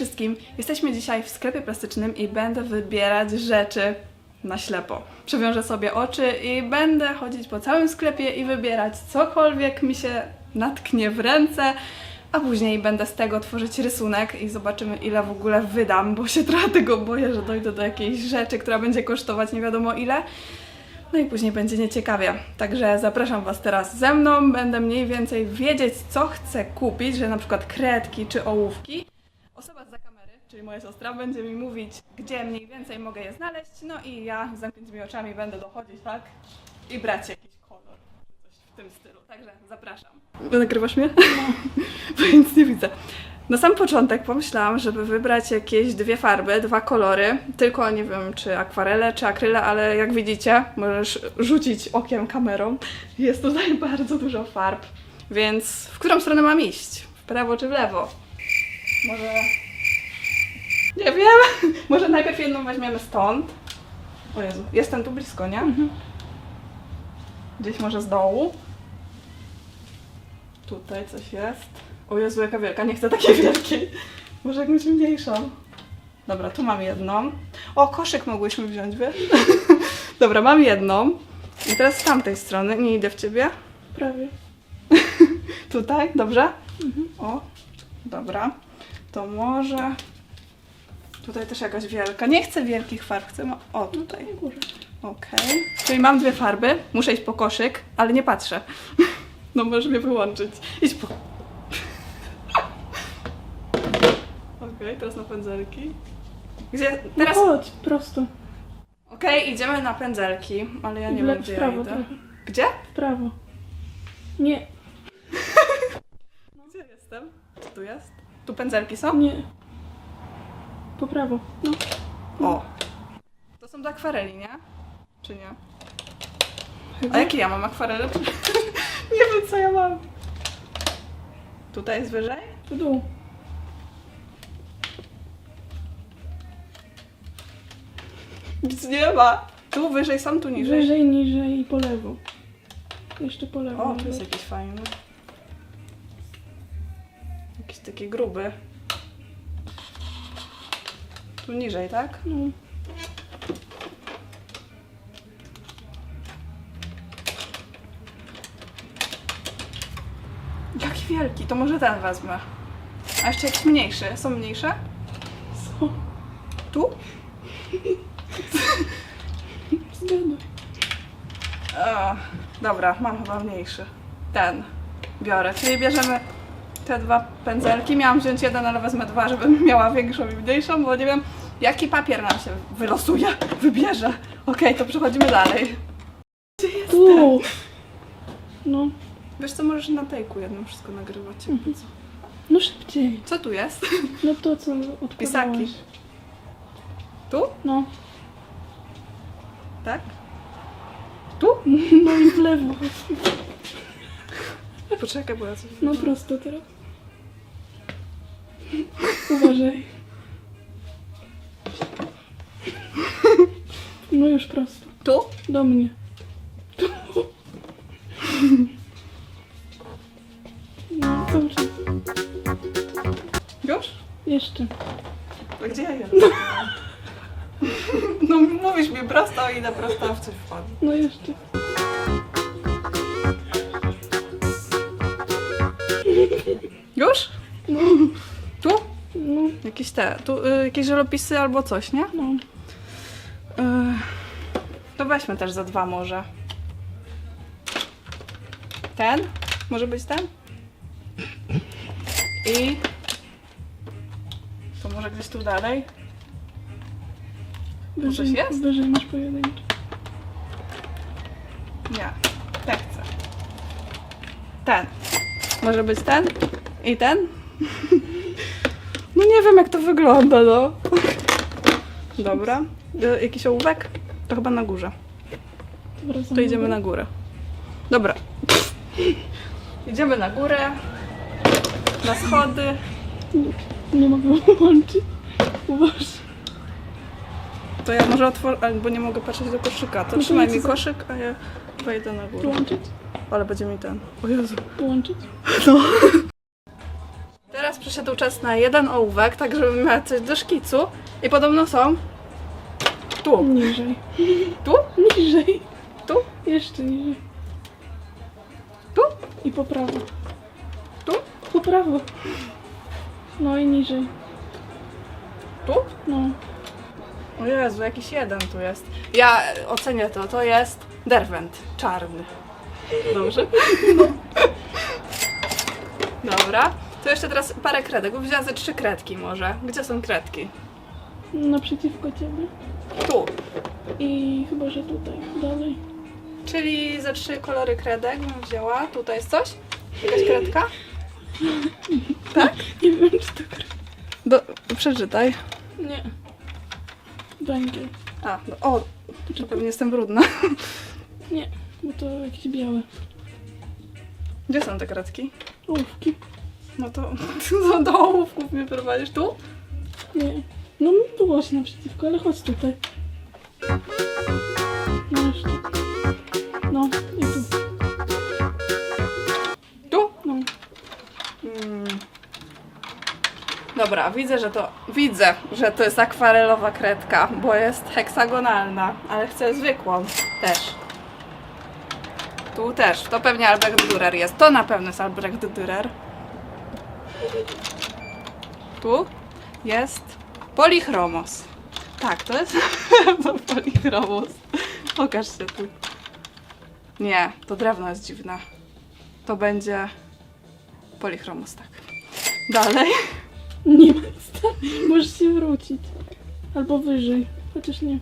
wszystkim! Jesteśmy dzisiaj w sklepie plastycznym i będę wybierać rzeczy na ślepo. Przewiążę sobie oczy i będę chodzić po całym sklepie i wybierać cokolwiek mi się natknie w ręce, a później będę z tego tworzyć rysunek i zobaczymy ile w ogóle wydam, bo się trochę tego boję, że dojdę do jakiejś rzeczy, która będzie kosztować nie wiadomo ile. No i później będzie nieciekawie. Także zapraszam Was teraz ze mną. Będę mniej więcej wiedzieć, co chcę kupić, że na przykład kredki czy ołówki. Osoba czyli moja siostra, będzie mi mówić, gdzie mniej więcej mogę je znaleźć. No i ja z zamkniętymi oczami będę dochodzić, tak? I brać jakiś kolor, coś w tym stylu. Także zapraszam. Nagrywasz mnie? Bo nic nie widzę. Na sam początek pomyślałam, żeby wybrać jakieś dwie farby, dwa kolory. Tylko nie wiem, czy akwarele, czy akryle, ale jak widzicie, możesz rzucić okiem kamerą. Jest tutaj bardzo dużo farb. Więc w którą stronę mam iść? W prawo czy w lewo? Może. Nie wiem. Może najpierw jedną weźmiemy stąd. O Jezu, jestem tu blisko, nie? Gdzieś może z dołu. Tutaj coś jest. O Jezu, jaka wielka, nie chcę takiej wielkiej. Może jakąś mniejszą. Dobra, tu mam jedną. O, koszyk mogłyśmy wziąć, wiesz? Dobra, mam jedną. I teraz z tamtej strony, nie idę w ciebie. Prawie. Tutaj, dobrze? O, dobra. To może... Tutaj też jakaś wielka. Nie chcę wielkich farb, chcę... Ma... O, tutaj. Na górze. Okej. Czyli mam dwie farby. Muszę iść po koszyk, ale nie patrzę. No możesz mnie wyłączyć. Idź po... Okej, teraz na pędzelki. Gdzie? Teraz... No chodź, prosto. Okej, idziemy na pędzelki, ale ja nie wiem, w gdzie ja prawo idę. trochę. Gdzie? W prawo. Nie, Gdzie jestem? Co tu jest? Tu pędzelki są? nie. Po prawo. No. O. To są do akwareli, nie? Czy nie? Chyba. A jakie ja mam akwarele? nie wiem, co ja mam. Tutaj jest wyżej? W dół. Nic nie ma. Tu wyżej są, tu niżej. Wyżej, niżej i po lewo. Jeszcze po lewo. O, tu jest jakiś fajny. Jakiś taki gruby. Tu niżej, tak? No. Jaki wielki, to może ten wezmę. A jeszcze jakiś mniejszy. Są mniejsze? Co? Tu? O, dobra, mam chyba mniejszy. Ten biorę. Czyli bierzemy te dwa pędzelki. Miałam wziąć jeden, ale wezmę dwa, żebym miała większą i mniejszą, bo nie wiem, jaki papier nam się wylosuje, wybierze. Okej, to przechodzimy dalej. Gdzie jest? Tu. No. Wiesz co, możesz na tejku jednym wszystko nagrywać. jakby co. No szybciej. Co tu jest? No to co odpadałaś. Pisaki. Tu? No. Tak? Tu? No i w lewo. Poczekaj, bo ja coś... No prosto teraz. Uważaj. No już prosto. Tu? Do mnie. No, cały czas. Już? Jeszcze. A gdzie ja? No mówisz mi prosto, a idę prosto, w coś wpadł. No jeszcze. Już? Tu? Jakieś te, tu y, jakieś żelopisy albo coś, nie? no. Y, to weźmy też za dwa może. Ten? Może być ten? I... To może gdzieś tu dalej? Coś jest? wyżej masz pojedynczy. Nie, ten chcę. Ten. Może być ten? I ten? No nie wiem jak to wygląda, no. Dobra. Y, Jakiś ołówek? To chyba na górze. To idziemy na górę. Dobra. Idziemy na górę. Na schody. Nie mogę wyłączyć. Uważ. To ja może otworzę, bo nie mogę patrzeć do koszyka. To No trzymaj mi koszyk, a ja wejdę na górę. Wyłączyć? Ale będzie mi ten. O Jezu. Wyłączyć? Teraz przyszedł czas na jeden ołówek, tak żebym miała coś do szkicu. I podobno są tu, Niżej. tu, Niżej. tu, Jeszcze niżej. tu, I po prawo. tu, Po prawo. No i niżej. tu. No. O Jezu, jakiś jeden tu jest. Ja ocenię to, to jest derwent, czarny. Dobrze? Dobra. To jeszcze teraz parę kredek, bo wzięłam ze trzy kredki może. Gdzie są kredki? Naprzeciwko ciebie. Tu. I chyba, że tutaj. Dalej. Czyli ze trzy kolory kredek bym wzięła. Tutaj jest coś? Jakaś kredka? Nie wiem, czy to kre... Do, przeczytaj. Nie. Węgiel. A, no, o, to pewnie jestem brudna. Nie, bo to jakieś białe. Gdzie są te kredki? Ołówki. No to do, do ołówków mnie prowadzisz tu? Nie. No było się naprzeciwko, ale chodź tutaj. No jeszcze. No i tu. Tu? No. Mm. Dobra, widzę, że to. Widzę, że to jest akwarelowa kredka, bo jest heksagonalna, ale chcę zwykłą też. Tu też. To pewnie Albrecht Dürer jest. To na pewno jest Albrecht Dürer. Tu jest polichromos. Tak, to jest polichromos. Pokaż się tu. Nie, to drewno jest dziwne. To będzie polichromos, tak. Dalej. Nie ma Możesz się wrócić. Albo wyżej. Chociaż nie.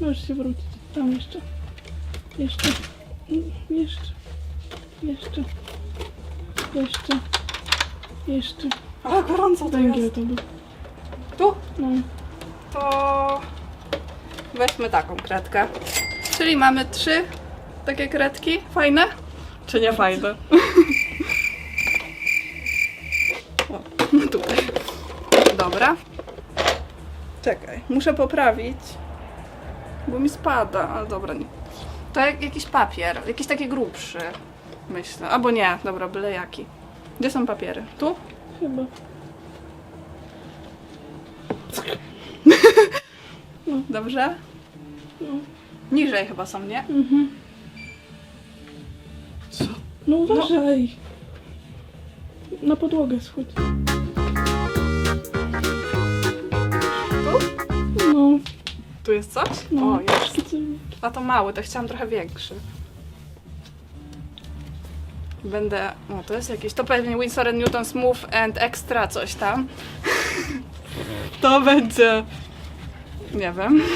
Możesz się wrócić. Tam jeszcze. Jeszcze. Mm, Jeszcze. Jeszcze. Jeszcze. Jeszcze. Ale gorąco to Węgiel jest. to był. Tu? No. To weźmy taką kredkę. Czyli mamy trzy takie kredki. Fajne? Czy nie fajne? O, no tutaj. Dobra. Czekaj, muszę poprawić. Bo mi spada, ale dobra. Nie. To jak, jakiś papier, jakiś taki grubszy. Myślę. Albo nie, dobra, byle jaki. Gdzie są papiery? Tu? Chyba. Dobrze? No. Niżej chyba są, nie? Mhm. Co? No uważaj. Na podłogę schodź. Tu? No. Tu jest coś? No. O, jest. A to mały, to chciałam trochę większy. Będę. O, to jest jakieś. To pewnie Winsor Newton Smooth and Extra coś tam. To będzie. Nie wiem.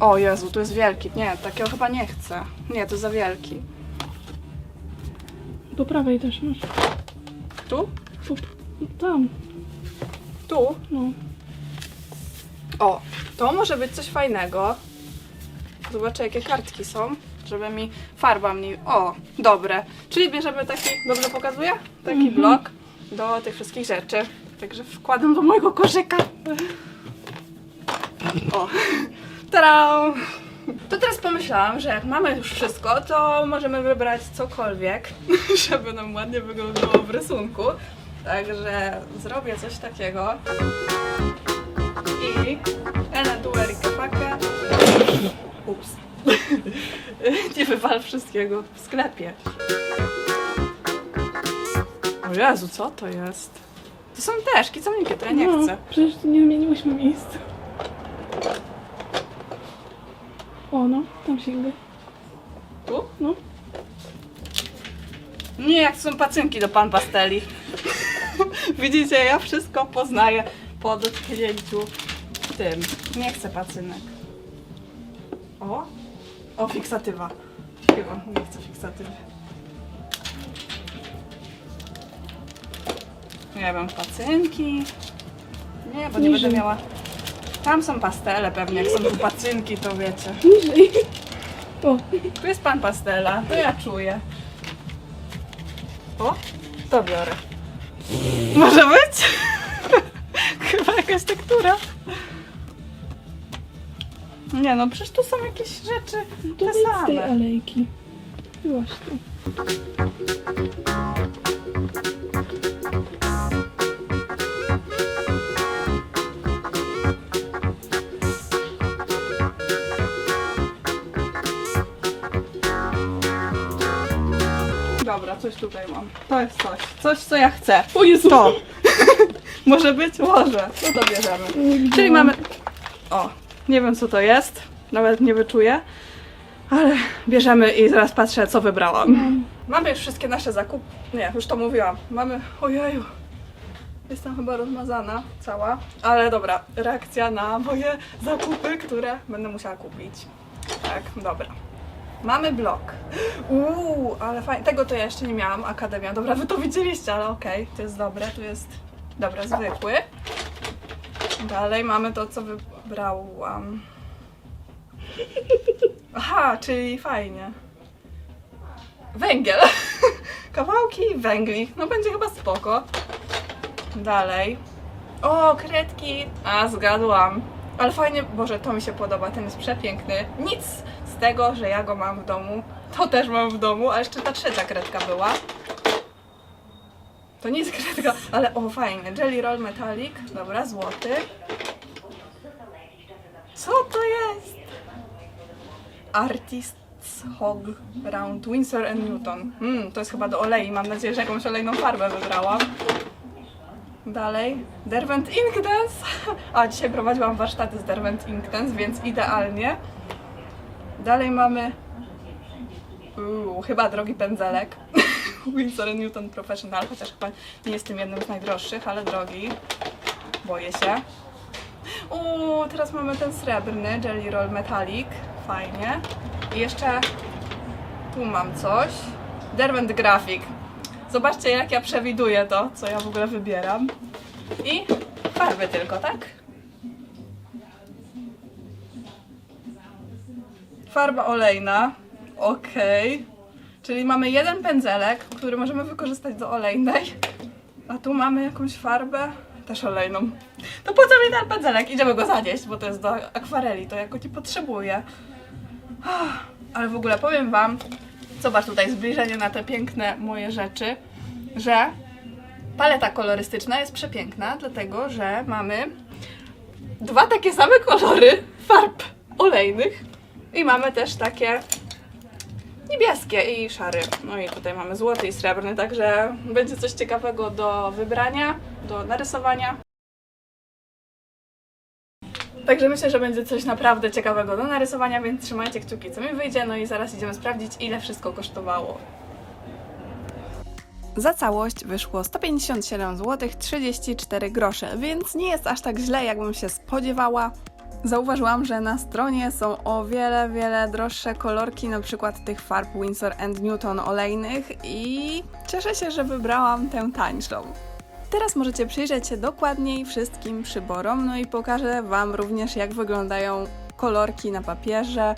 O Jezu, tu jest wielki. Nie, takiego chyba nie chcę. Nie, to za wielki. Po prawej też masz. Tu? Po, tam. Tu? No. O, to może być coś fajnego. Zobaczę, jakie kartki są, żeby mi farba mniej. O, dobre. Czyli bierzemy taki, dobrze pokazuję? Taki Mhm. blok do tych wszystkich rzeczy. Także wkładam do mojego koszyka. O, tada! To teraz pomyślałam, że jak mamy już wszystko, to możemy wybrać cokolwiek, żeby nam ładnie wyglądało w rysunku. Także zrobię coś takiego. I Ena Duerika Paka. Ups. Nie wywal wszystkiego w sklepie. O Jezu, co to jest? To są też kicowniki, to ja nie no, chcę. Przecież tu nie zmieniłyśmy miejsca. O no, tam sięgaj. Tu? No. Nie, jak są pacynki do pan pasteli. Widzicie, ja wszystko poznaję po dotknięciu tym. Nie chcę pacynek. O, o fiksatywa. Chyba, nie chcę fiksatywy. Nie wiem, pacynki. Nie, bo nie Niżej. będę miała... Tam są pastele pewnie, jak są tu pacynki, to wiecie. Niżej. O, Tu jest pan pastela, to ja czuję. O, to biorę. Może być? Chyba jakaś tektura. Nie no, przecież tu są jakieś rzeczy To te nic z tej alejki. Dobra, coś tutaj mam. To jest coś. Coś, co ja chcę. O Jezu! To. Może być? Może. No to bierzemy. Czyli mamy... O, nie wiem co to jest. Nawet nie wyczuję. Ale bierzemy i zaraz patrzę, co wybrałam. Mamy już wszystkie nasze zakupy. Nie, już to mówiłam. Mamy... Ojeju. Jestem chyba rozmazana cała. Ale dobra, reakcja na moje zakupy, które będę musiała kupić. Tak, dobra. Mamy blok. Uuu, ale fajnie. Tego to ja jeszcze nie miałam. Akademia. Dobra, wy to widzieliście, ale okej, to jest dobre. Tu jest, dobra, zwykły. Dalej mamy to, co wybrałam. Aha, czyli fajnie. Węgiel. Kawałki węgli. No będzie chyba spoko. Dalej. O, kredki. A, zgadłam. Ale fajnie, Boże, to mi się podoba, ten jest przepiękny. Nic z tego, że ja go mam w domu. To też mam w domu, a jeszcze ta trzecia kredka była. To nie jest kredka, ale o, fajnie. Jelly Roll Metallic. Dobra, złoty. Co to jest? Artist's Hog Round Windsor and Newton. Hmm, to jest chyba do olei. Mam nadzieję, że jakąś olejną farbę wybrałam. Dalej, Derwent Ink Dance. A, dzisiaj prowadziłam warsztaty z Derwent Ink Dance, więc idealnie. Dalej mamy... Chyba drogi pędzelek. Winsor Newton Professional, chociaż chyba nie jest tym jednym z najdroższych, ale drogi. Boję się. Uuu, teraz mamy ten srebrny Jelly Roll Metallic. Fajnie. I jeszcze tu mam coś. Derwent Graphic. Zobaczcie, jak ja przewiduję to, co ja w ogóle wybieram. I farby tylko, tak? Farba olejna. Okej. Czyli mamy jeden pędzelek, który możemy wykorzystać do olejnej. A tu mamy jakąś farbę, też olejną. To po co mi ten pędzelek? Idziemy go zanieść, bo to jest do akwareli, to ja go nie potrzebuję. Ale w ogóle powiem Wam, zobacz tutaj zbliżenie na te piękne moje rzeczy, że paleta kolorystyczna jest przepiękna, dlatego że mamy dwa takie same kolory farb olejnych i mamy też takie niebieskie i szary. No i tutaj mamy złoty i srebrny, także będzie coś ciekawego do wybrania, do narysowania. Także myślę, że będzie coś naprawdę ciekawego do narysowania, więc trzymajcie kciuki, co mi wyjdzie, no i zaraz idziemy sprawdzić, ile wszystko kosztowało. Za całość wyszło 157 zł 34 grosze, więc nie jest aż tak źle, jakbym się spodziewała. Zauważyłam, że na stronie są o wiele, wiele droższe kolorki, na przykład tych farb Winsor Newton olejnych i cieszę się, że wybrałam tę tańszą. Teraz możecie przyjrzeć się dokładniej wszystkim przyborom, no i pokażę Wam również, jak wyglądają kolorki na papierze,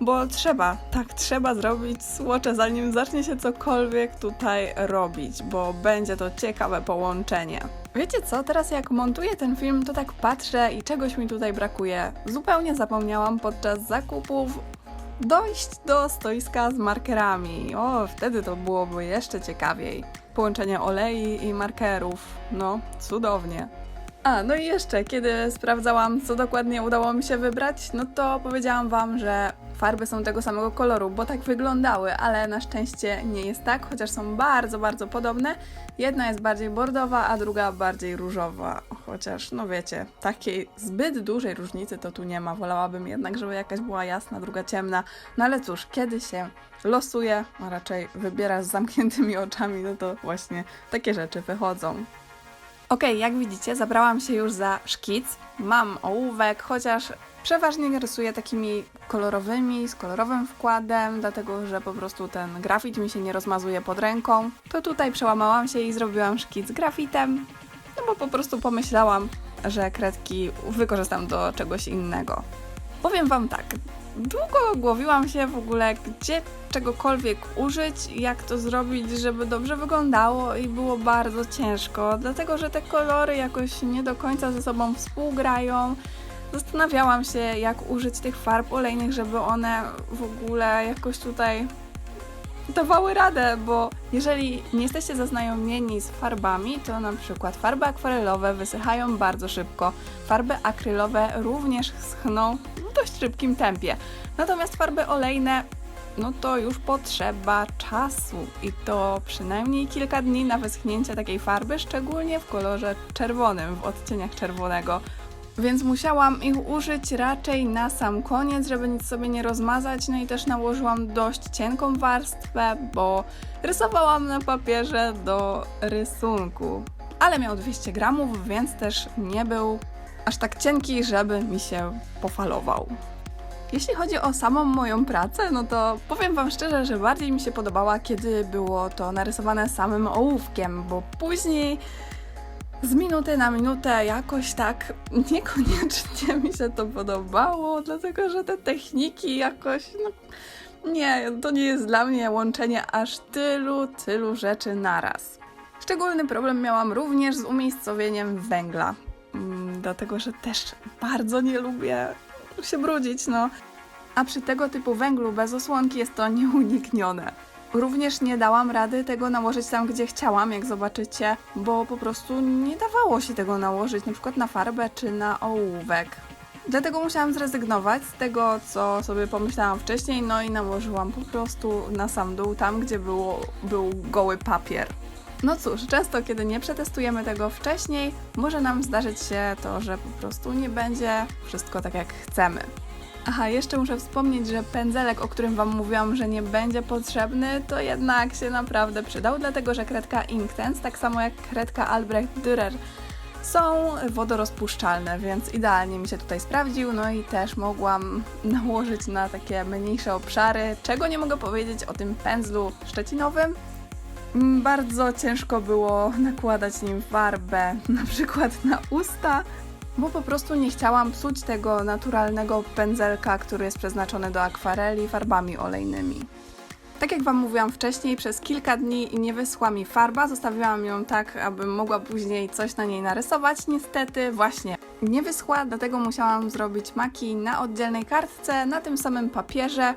bo trzeba, tak, trzeba zrobić słocze, zanim zacznie się cokolwiek tutaj robić, bo będzie to ciekawe połączenie. Wiecie co, teraz jak montuję ten film, to tak patrzę i czegoś mi tutaj brakuje. Zupełnie zapomniałam podczas zakupów dojść do stoiska z markerami. O, wtedy to byłoby jeszcze ciekawiej. Połączenie olei i markerów. No, cudownie. A, no i jeszcze, kiedy sprawdzałam, co dokładnie udało mi się wybrać, no to powiedziałam Wam, że farby są tego samego koloru, bo tak wyglądały, ale na szczęście nie jest tak, chociaż są bardzo, bardzo podobne. Jedna jest bardziej bordowa, a druga bardziej różowa. Chociaż, no wiecie, takiej zbyt dużej różnicy to tu nie ma. Wolałabym jednak, żeby jakaś była jasna, druga ciemna. No ale cóż, kiedy się losuje, a raczej wybiera z zamkniętymi oczami, no to właśnie takie rzeczy wychodzą. Okej, jak widzicie, zabrałam się już za szkic. Mam ołówek, chociaż przeważnie rysuję takimi kolorowymi, z kolorowym wkładem, dlatego że po prostu ten grafit mi się nie rozmazuje pod ręką. To tutaj przełamałam się i zrobiłam szkic grafitem, no bo po prostu pomyślałam, że kredki wykorzystam do czegoś innego. Powiem Wam tak, długo głowiłam się w ogóle, gdzie czegokolwiek użyć, jak to zrobić, żeby dobrze wyglądało i było bardzo ciężko, dlatego że te kolory jakoś nie do końca ze sobą współgrają. Zastanawiałam się, jak użyć tych farb olejnych, żeby one w ogóle jakoś tutaj dawały radę, bo jeżeli nie jesteście zaznajomieni z farbami, to na przykład farby akwarelowe wysychają bardzo szybko, farby akrylowe również schną dość szybkim tempie. Natomiast farby olejne no to już potrzeba czasu i to przynajmniej kilka dni na wyschnięcie takiej farby, szczególnie w kolorze czerwonym, w odcieniach czerwonego. Więc musiałam ich użyć raczej na sam koniec, żeby nic sobie nie rozmazać, no i też nałożyłam dość cienką warstwę, bo rysowałam na papierze do rysunku. Ale miał 200 gramów, więc też nie był aż tak cienki, żeby mi się pofalował. Jeśli chodzi o samą moją pracę, no to powiem Wam szczerze, że bardziej mi się podobała, kiedy było to narysowane samym ołówkiem, bo później z minuty na minutę jakoś tak niekoniecznie mi się to podobało, dlatego że te techniki jakoś, no nie, to nie jest dla mnie łączenie aż tylu, tylu rzeczy naraz. Szczególny problem miałam również z umiejscowieniem węgla, dlatego że też bardzo nie lubię się brudzić, no. A przy tego typu węglu bez osłonki jest to nieuniknione. Również nie dałam rady tego nałożyć tam, gdzie chciałam, jak zobaczycie, bo po prostu nie dawało się tego nałożyć, na przykład na farbę czy na ołówek. Dlatego musiałam zrezygnować z tego, co sobie pomyślałam wcześniej, no i nałożyłam po prostu na sam dół, tam gdzie było, był goły papier. No cóż, często kiedy nie przetestujemy tego wcześniej, może nam zdarzyć się to, że po prostu nie będzie wszystko tak jak chcemy. Aha, jeszcze muszę wspomnieć, że pędzelek, o którym Wam mówiłam, że nie będzie potrzebny, to jednak się naprawdę przydał, dlatego że kredka Inktense, tak samo jak kredka Albrecht Dürer, są wodorozpuszczalne, więc idealnie mi się tutaj sprawdził, no i też mogłam nałożyć na takie mniejsze obszary, czego nie mogę powiedzieć o tym pędzlu szczecinowym, Bardzo ciężko było nakładać nim farbę, na przykład na usta, bo po prostu nie chciałam psuć tego naturalnego pędzelka, który jest przeznaczony do akwareli farbami olejnymi. Tak jak Wam mówiłam wcześniej, przez kilka dni nie wyschła mi farba, zostawiłam ją tak, abym mogła później coś na niej narysować. Niestety właśnie nie wyschła, dlatego musiałam zrobić maki na oddzielnej kartce, na tym samym papierze,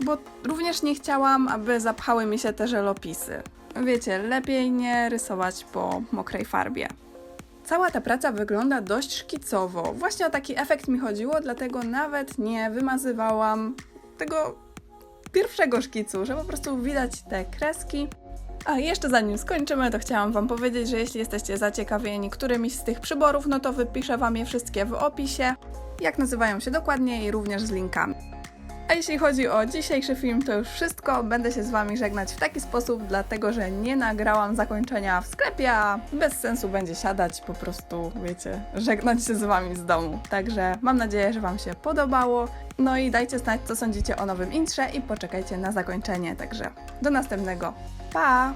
bo również nie chciałam, aby zapchały mi się te żelopisy. Wiecie, lepiej nie rysować po mokrej farbie. Cała ta praca wygląda dość szkicowo. Właśnie o taki efekt mi chodziło, dlatego nawet nie wymazywałam tego pierwszego szkicu, że po prostu widać te kreski. A jeszcze zanim skończymy, to chciałam Wam powiedzieć, że jeśli jesteście zaciekawieni którymiś z tych przyborów, no to wypiszę Wam je wszystkie w opisie, jak nazywają się dokładnie i również z linkami. A jeśli chodzi o dzisiejszy film, to już wszystko. Będę się z Wami żegnać w taki sposób, dlatego że nie nagrałam zakończenia w sklepie, a bez sensu będzie siadać, po prostu, wiecie, żegnać się z Wami z domu. Także mam nadzieję, że Wam się podobało. No i dajcie znać, co sądzicie o nowym intrze i poczekajcie na zakończenie. Także do następnego. Pa!